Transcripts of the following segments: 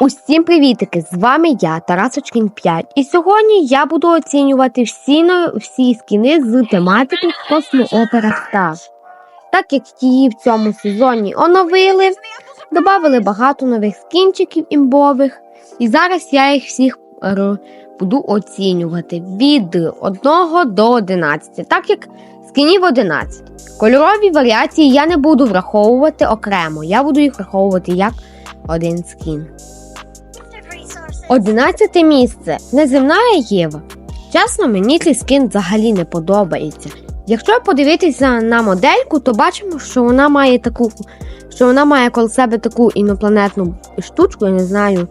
Усім привітики! З вами я, Тарасочкін 5. І сьогодні я буду оцінювати всі, всі скіни з тематики Космо Опера Star. Так як її в цьому сезоні оновили, додали багато нових скінчиків імбових. І зараз я їх всіх буду оцінювати від 1 до 11, так як скінів 11. Кольорові варіації я не буду враховувати окремо, я буду їх враховувати як один скін. Одинадцяте місце. Неземна Єва. Чесно, мені цей скін взагалі не подобається. Якщо подивитися на модельку, то бачимо, що вона має таку, що вона має коло себе таку інопланетну штучку, я не знаю.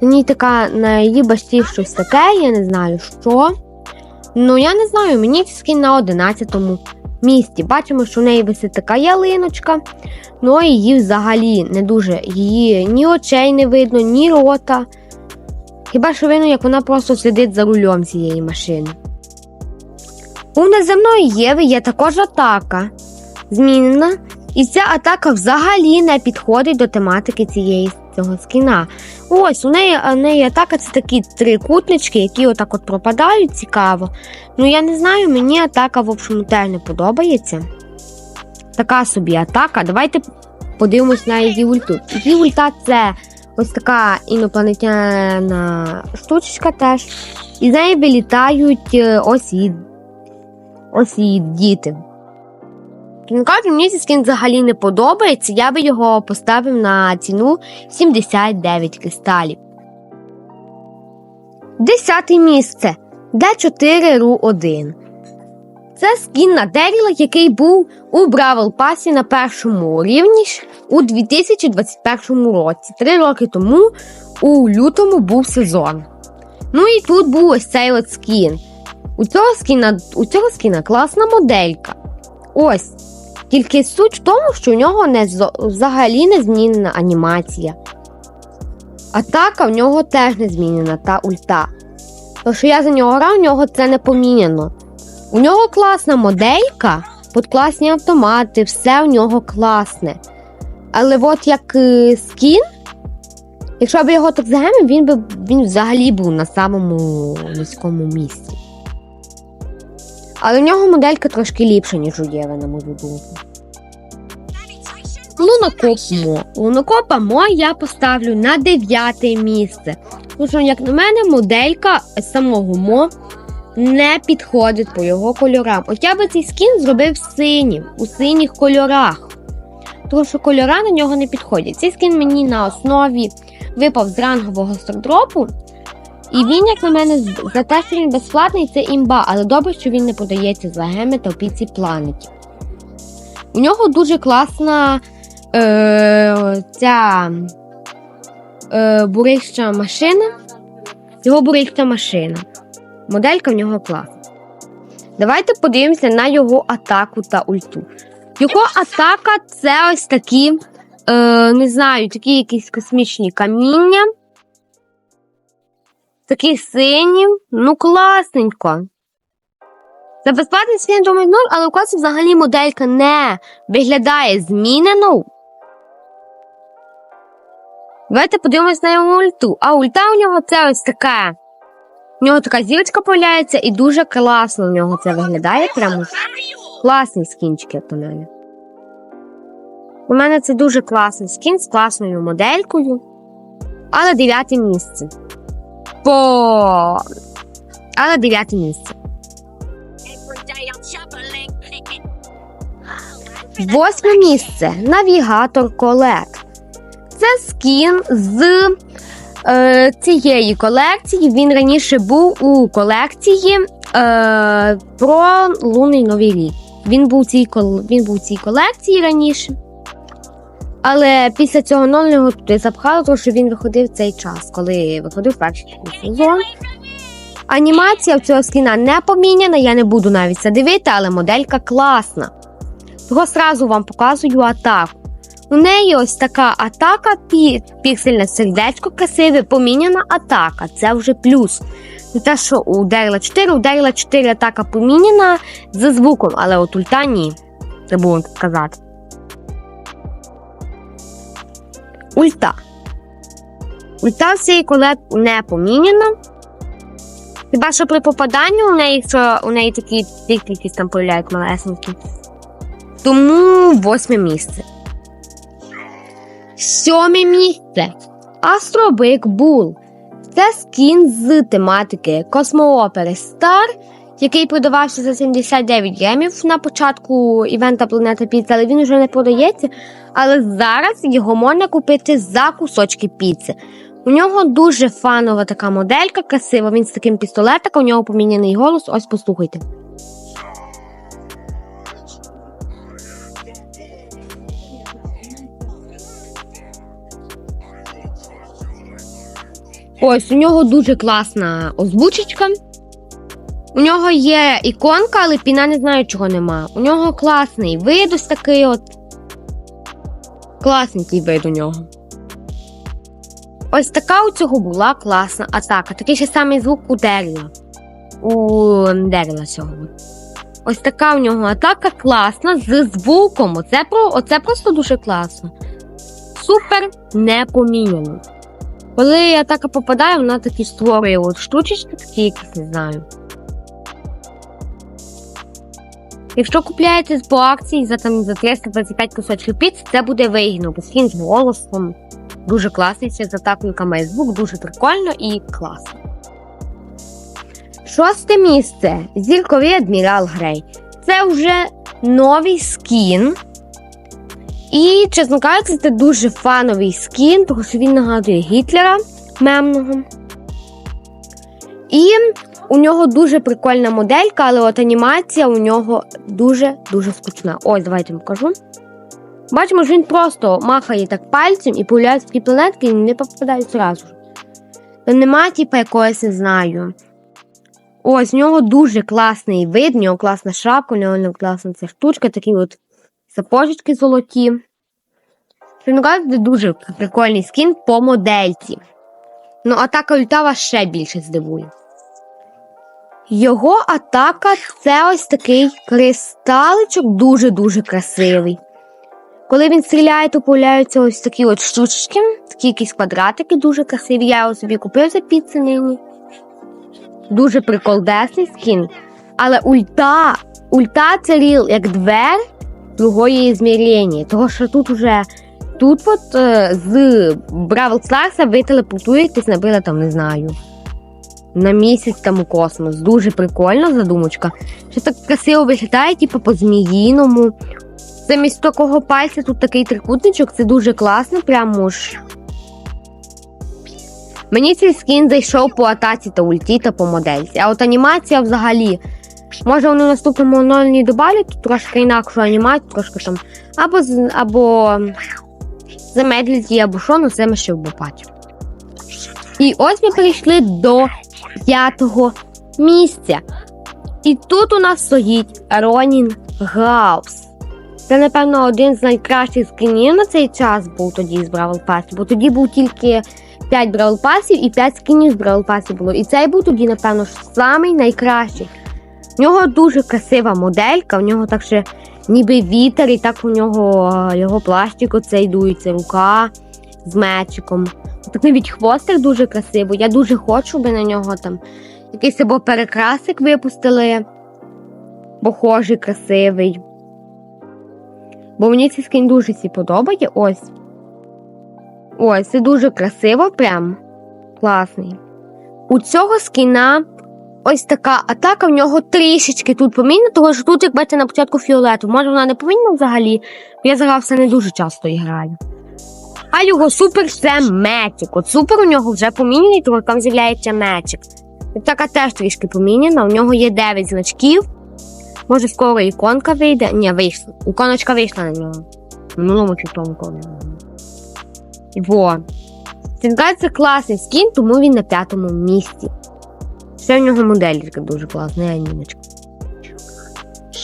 На ній така на її башті щось таке, я не знаю що. Ну, я не знаю, мені цей скін на 11 місці. Бачимо, що в неї висить така ялиночка. Ну, а її взагалі не дуже. Її ні очей не видно, ні рота. Хіба що видно, як вона просто сидить за рулем цієї машини. У неземної Єви є також атака змінена, і ця атака взагалі не підходить до тематики цієї цього скіна. Ось у неї, у неї атака це такі трикутнички, які отак от пропадають цікаво. Ну я не знаю, мені атака, в общем, теж не подобається. Така собі атака. Давайте подивимось на її ульту. Її ульта це ось така інопланетяна штучка теж. І з неї вилітають е, ось її, ось її діти. Кажу, мені цей скін взагалі не подобається. Я би його поставив на ціну 79 кристалів. Десяте місце. D4 ru 1 Це скін на Деріла, який був у Бравл Пасі на першому рівні у 2021 році. Три роки тому у лютому був сезон. Ну і тут був ось цей от скін. У цього скіна, у цього скіна класна моделька. Ось. Тільки суть в тому, що у нього не взагалі не змінена анімація. Атака в нього теж не змінена та ульта. Тому що я за нього грав, у нього це не поміняно. У нього класна моделька, от класні автомати, все у нього класне. Але от як е, скін, якщо б його так загемив, він би він взагалі був на самому низькому місці. Але у нього моделька трошки ліпша, ніж у Єви, на мою думку. Лунокоп Мо. Лунокопа Мо я поставлю на дев'яте місце. Тому що, як на мене, моделька самого Мо не підходить по його кольорам. От я би цей скін зробив синім, у синіх кольорах. Тому що кольора на нього не підходять. Цей скін мені на основі випав з рангового стардропу. І він, як на мене, за те, що він безплатний, це імба, але добре, що він не подається за геми та піці планеті. У нього дуже класна е, ця е, бурильща машина. Його бурильська машина. Моделька в нього класна. Давайте подивимося на його атаку та ульту. Його атака це ось такі, е, не знаю, такі якісь космічні каміння. Такі сині, ну класненько. За безплатний скін думаю, ну, але у класі взагалі моделька не виглядає змінено. Давайте подивимось на його ульту. А ульта у нього це ось така. У нього така зірочка появляється і дуже класно у нього це виглядає. Прямо класний скінчик, як у мене. У мене це дуже класний скін з класною моделькою. Але дев'яте місце. По. Але дев'яте місце. Восьме місце. Навігатор Колет. Це скін з е, цієї колекції. Він раніше був у колекції е, про лунний новий рік. Він був, цій, він був у цій колекції раніше. Але після цього нового туди запхали, тому що він виходив цей час, коли виходив перший сезон. Анімація в цього скіна не поміняна, я не буду навіть це дивити, але моделька класна. Того сразу вам показую атаку. У неї ось така атака, піксельне сердечко красиве, поміняна атака. Це вже плюс. Не те, що у Дерла 4, у Дерла 4 атака поміняна за звуком, але от ульта ні. Забула сказати. Ульта. Ульта в цієї колет не поміняна. Хіба що при попаданні у неї, що у неї такі тільки якісь там появляють малесенькі. Тому восьме місце. Сьоме місце. Астробик Бул. Це скін з тематики космоопери Star, який продавався за 79 гемів на початку івента Планета Піца, але він вже не продається. Але зараз його можна купити за кусочки піци. У нього дуже фанова така моделька, красива. Він з таким пістолетиком, у нього поміняний голос. Ось послухайте. Ось у нього дуже класна озвучечка. У нього є іконка, але піна не знаю, чого нема. У нього класний вид ось такий от. Класненький вид у нього. Ось така у цього була класна атака. Такий ще самий звук у Деріла. У Деріла цього. Ось така у нього атака класна з звуком. Оце, оце просто дуже класно. Супер не поміняно. Коли атака попадає, вона такі створює от штучечки, такі якісь не знаю. Якщо купляєте по акції за там за 325 кусочків піц, це буде вигідно, бо скін з голосом. Дуже класний, це з атакою, яка має звук, дуже прикольно і класно. Шосте місце. Зірковий адмірал Грей. Це вже новий скін. І, чесно кажучи, це дуже фановий скін, тому що він нагадує Гітлера мемного. І у нього дуже прикольна моделька, але от анімація у нього дуже-дуже скучна. Ось, давайте вам покажу. Бачимо, що він просто махає так пальцем і появляються такі планетки, і не попадають зразу. Та нема, типу, якогось, не знаю. Ось, у нього дуже класний вид, у нього класна шапка, у нього класна ця штучка, такі от сапожечки золоті. Що це дуже прикольний скін по модельці. Ну, атака ульта вас ще більше здивує. Його атака це ось такий кристаличок дуже-дуже красивий. Коли він стріляє, то появляються ось такі от штучки, такі якісь квадратики дуже красиві. Я його собі купив за піцинину. Дуже приколдесний скін. Але ульта, ульта це ріл як двер другої змірення. Того що тут уже тут от е, з Бравл Старса ви телепортуєтесь, наприклад, там, не знаю. На місяць там у космос. Дуже прикольно задумочка. Що так красиво виглядає, типу по зміїному. Замість такого пальця тут такий трикутничок, це дуже класно, прямо ж. Мені цей скін зайшов по атаці та ульті та по модельці. А от анімація взагалі. Може вони в наступному оновленні добавлять трошки інакшу анімацію, трошки там. Або або замедлять її, або що, ну це ми ще побачимо. І ось ми прийшли до п'ятого місця. І тут у нас стоїть Ронін Гаус. Це, напевно, один з найкращих скінів на цей час був тоді з Бравл Пасів, бо тоді був тільки 5 Бравл Пасів і 5 скінів з Бравл Пасів було. І цей був тоді, напевно, самий найкращий. В нього дуже красива моделька, в нього так ще ніби вітер, і так у нього його пластик оцей дується, рука з мечиком. Так навіть хвостик дуже красивий. Я дуже хочу, би на нього там якийсь або перекрасик випустили. Похожий, красивий. Бо мені цей скін дуже сі подобає. Ось. Ось, це дуже красиво, прям. Класний. У цього скіна ось така атака, в нього трішечки тут помінна, тому що тут, як бачите, на початку фіолету. Може, вона не помінна взагалі. Я загрався не дуже часто граю. А його супер це мечик. От супер у нього вже помінений, тому там з'являється мечик. Така теж трішки поміняна. У нього є 9 значків. Може, скоро іконка вийде. Ні, вийшла. Іконочка вийшла на нього. Минулому чи тому коли. Во. Цінкай це класний скін, тому він на п'ятому місці. Ще в нього моделька дуже класна, я німечка.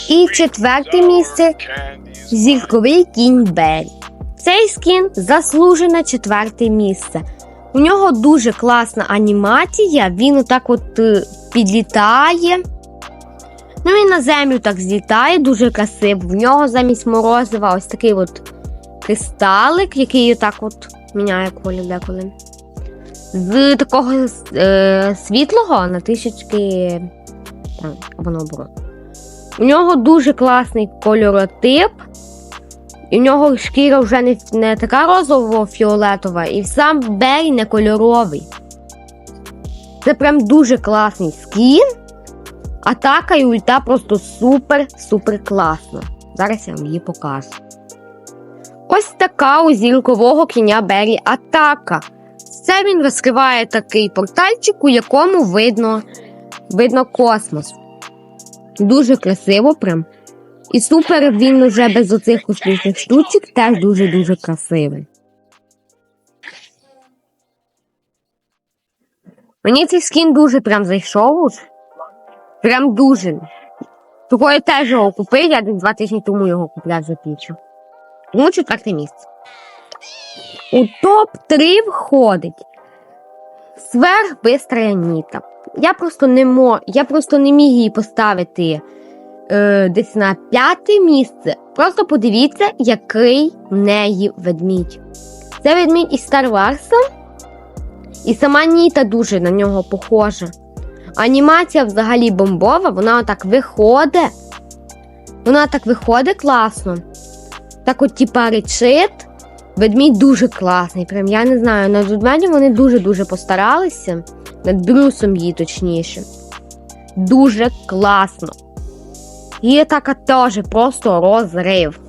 І четверте місце зірковий кінь Беррі. Цей скін заслужене четверте місце. У нього дуже класна анімація, він отак от е, підлітає. Ну, він на землю так злітає, дуже красиво. В нього замість морозива ось такий от кристалик, який отак от міняє колір деколи. з такого е, світлого на трішечки або наоборот. У нього дуже класний кольоротип. І в нього шкіра вже не, не така розово-фіолетова, і сам Беррі не кольоровий. Це прям дуже класний скін. Атака і ульта просто супер-супер класно. Зараз я вам її покажу. Ось така у зіркового кіня Беррі атака. Це він розкриває такий портальчик, у якому видно, видно космос. Дуже красиво прям. І супер він уже без оцих космічних штучок теж дуже-дуже красивий. Мені цей скін дуже прям зайшов. Прям дуже. Того я теж його купив, я два тижні тому його купляв за пічу. Тому четверте місце. У топ-3 входить сверхбистра Ніта. Я просто не мо... я просто не міг її поставити е, десь на п'яте місце. Просто подивіться, який в неї ведмідь. Це ведмідь із Star Wars, і сама Ніта дуже на нього похожа. Анімація взагалі бомбова, вона отак виходить. Вона так виходить класно. Так от, типа, речит. Ведмідь дуже класний. Прям я не знаю, над ведмедем вони дуже-дуже постаралися. Над Брюсом її точніше. Дуже класно. І така теж просто розрив.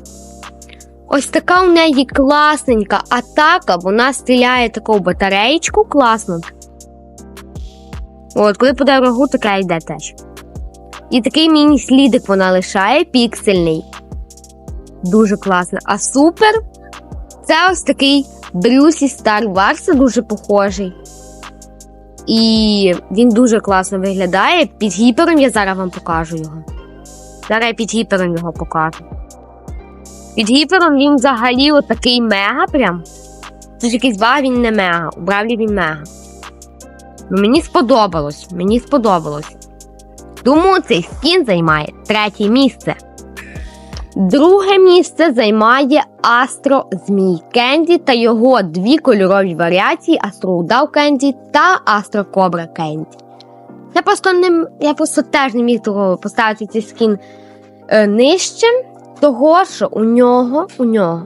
Ось така у неї класненька атака, вона стріляє таку батареєчку класно. От, коли подає рогу, така йде теж. І такий міні-слідик вона лишає, піксельний. Дуже класно. А супер це ось такий Брюсі Star Wars, дуже похожий. І він дуже класно виглядає. Під гіпером я зараз вам покажу його. Зараз я під гіпером його покажу. Під гіпером він взагалі отакий мега прям. Це ж якийсь ба, він не мега. У Бравлі він мега. Ну, мені сподобалось. Мені сподобалось. Тому цей скін займає третє місце. Друге місце займає Астро Змій Кенді та його дві кольорові варіації Астро Удав Кенді та Астро Кобра Кенді. Я просто не я просто теж не міг того поставити цей скін е, нижче, того що у нього у нього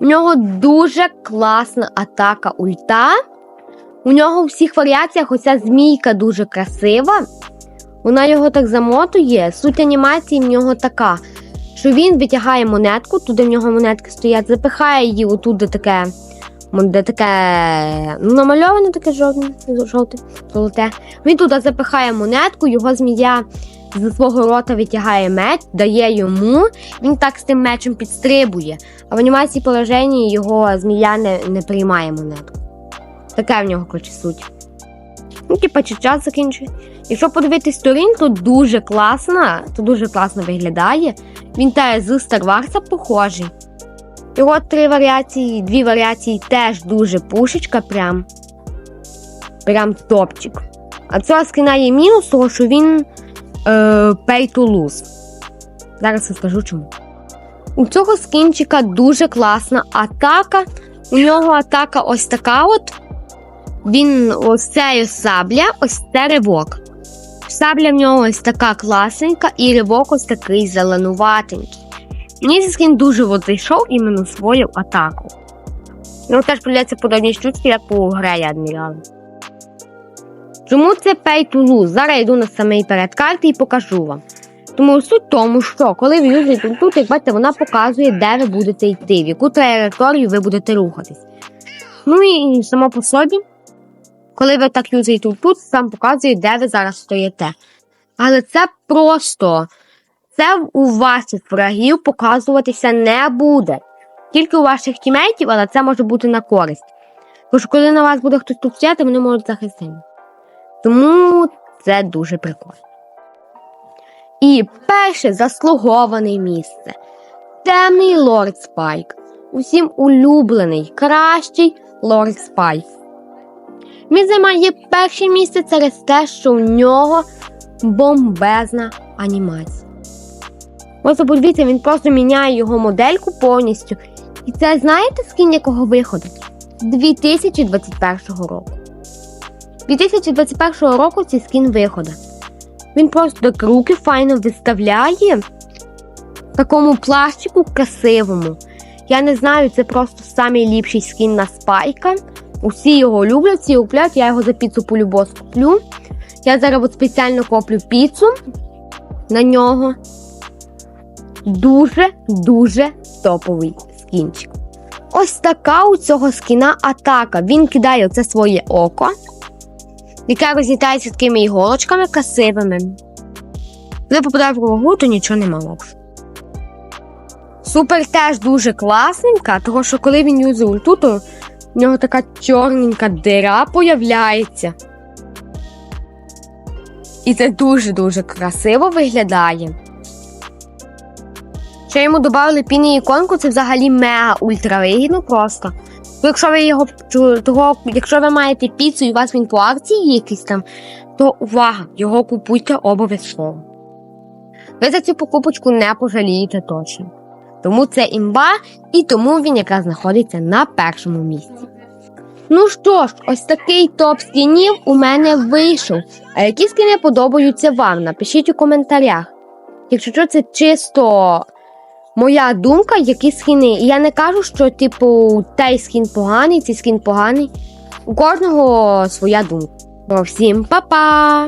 у нього дуже класна атака ульта. У нього у всіх варіаціях оця змійка дуже красива. Вона його так замотує. Суть анімації в нього така, що він витягає монетку, туди в нього монетки стоять, запихає її отут, де таке, де таке ну, намальоване таке жовте, жовте, золоте. Він туди запихає монетку, його змія зі свого рота витягає меч, дає йому. Він так з тим мечем підстрибує. А в анімації положення його змія не, не приймає монетку. Таке в нього коротше, суть. Ну, типа, чи час закінчує. Якщо подивитись сторінку, то дуже класно, то дуже класно виглядає. Він теж з Star похожий. Його три варіації, дві варіації теж дуже пушечка, прям. Прям топчик. А цього скина є мінус, того що він е, pay to lose. Зараз я скажу чому. У цього скінчика дуже класна атака. У нього атака ось така от. Він ось це сабля, ось це ривок. Сабля в нього ось така класненька, і ривок ось такий зеленуватенький. Мені цей скін дуже зайшов іменно свою атаку. Ну, теж придеться подобні штучки, як у Грея адмірала. Чому це pay to lose? Зараз йду на самий перед карти і покажу вам. Тому суть в тому, що коли ви юзаєте тут, як бачите, вона показує, де ви будете йти, в яку траєкторію ви будете рухатись. Ну і само по собі, коли ви так юзаєте тут, сам показує, де ви зараз стоїте. Але це просто це у ваших врагів показуватися не буде. Тільки у ваших тімейтів, але це може бути на користь. Тож, коли на вас буде хтось стояти, вони можуть захистити. Тому це дуже прикольно. І перше заслуговане місце. Темний лорд Спайк. Усім улюблений, кращий лорд Спайк. Він займає перше місце через те, що у нього бомбезна анімація. Ось подивіться, він просто міняє його модельку повністю. І це знаєте скін якого виходить? 2021 року. 2021 року цей скін виходить. Він просто так руки файно виставляє в такому пластику красивому. Я не знаю, це просто самий ліпший скін на спайка. Усі його люблять, всі купляють, я його за піцу полюбо куплю. Я зараз от спеціально коплю піцу на нього. Дуже-дуже топовий скінчик. Ось така у цього скіна атака. Він кидає оце своє око, яке розлітається такими іголочками красивими. Коли попадає в врагу, то нічого нема локшу. Супер теж дуже класненька, тому що коли він юзає ульту, то в нього така чорненька дира появляється. І це дуже-дуже красиво виглядає. Ще йому додали піні іконку, це взагалі мега ультра просто. Якщо ви його того, якщо ви маєте піцу і у вас він по акції якийсь там, то увага, його купуйте обов'язково. Ви за цю покупочку не пожалієте точно. Тому це імба, і тому він якраз знаходиться на першому місці. Ну що ж, ось такий топ скінів у мене вийшов. А які скіни подобаються вам? Напишіть у коментарях. Якщо що, це чисто моя думка, які скіни. І я не кажу, що, типу, той скін поганий, цей скін поганий. У кожного своя думка. Всім па-па!